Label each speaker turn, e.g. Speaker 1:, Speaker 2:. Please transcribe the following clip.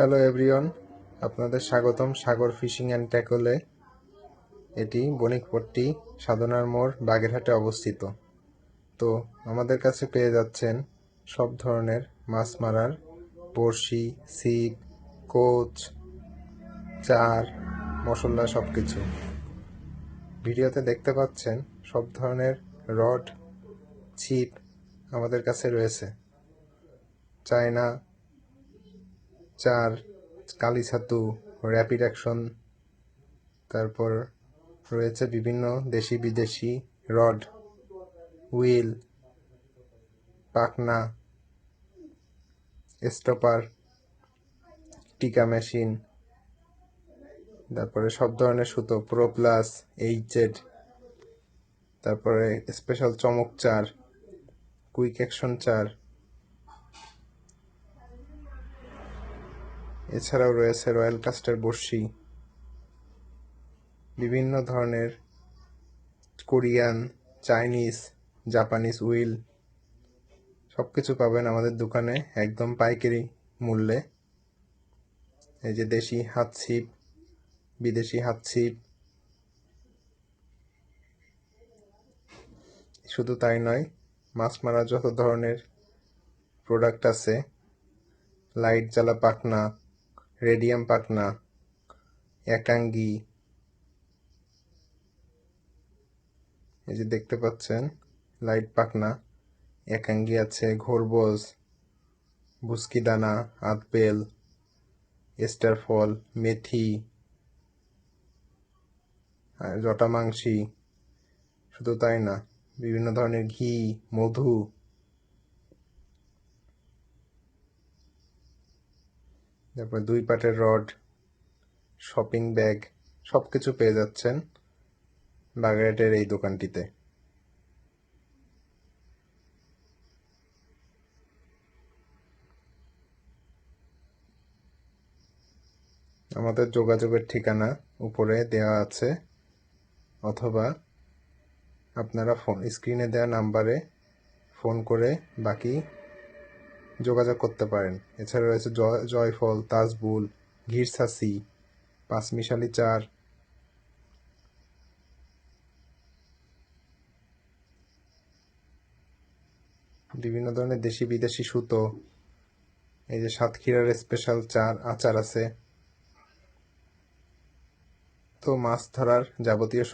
Speaker 1: Hello everyone আপনাদের স্বাগতম সাগর fishing and ট্যাকলে। এটি বণিকপট্টি সাধনার মোড় বাগেরহাটে অবস্থিত। তো আমাদের কাছে পেয়ে যাচ্ছেন সব ধরনের মাছ মারার বড়শি ছিপ কোচ, চার, মশলা সব কিছু ভিডিওতে দেখতে পাচ্ছেন সব ধরনের রড, ছিপ আমাদের কাছে রয়েছে। চায়না চার, কালি ছাতু র্যাপিড অ্যাকশন তারপর রয়েছে বিভিন্ন দেশি বিদেশি রড হুইল পাকনা স্টপার টিকা মেশিন তারপরে সব ধরনের সুতো প্রো প্লাস এইচজেড তারপরে স্পেশাল চমক চার কুইক অ্যাকশন চার এছাড়াও রয়েছে রয়্যাল কাস্টার বড়শি, বিভিন্ন ধরনের কোরিয়ান, চাইনিজ, জাপানিজ উইল সব কিছু পাবেন আমাদের দোকানে একদম পাইকারি মূল্যে। এই যে দেশি হাত ছিপ, বিদেশি হাত ছিপ। শুধু তাই নয়, মাছ মারার যত ধরনের প্রোডাক্ট আছে, লাইট জ্বালা পাখনা রেডিয়াম পাখনা, একাঙ্গি। এই যে দেখতে পাচ্ছেন, লাইট পাখনা, একাঙ্গি আছে, ঘোরবোজ বুস্কি দানা আতবেল এস্টার ফল মেথি জটা মাংসি শুধু তাই না, বিভিন্ন ধরনের ঘি, মধু তারপর দুই পাটের রড শপিং ব্যাগ সব কিছু পেয়ে যাচ্ছেন বাগেরহাটের এই দোকানটিতে। আমাদের যোগাযোগের ঠিকানা উপরে দেওয়া আছে, অথবা আপনারা ফোন স্ক্রিনে দেওয়া নাম্বারে ফোন করে বাকি যোগাযোগ করতে পারেন। এছাড়া রয়েছে জয় জয়ফল, তাজবুল ঘিরসাসি পাঁচমিশালি চার। বিভিন্ন ধরনের দেশি বিদেশি সুতো। এই যে সাতক্ষীরার স্পেশাল চার, আচার আছে। তো মাছ ধরার যাবতীয়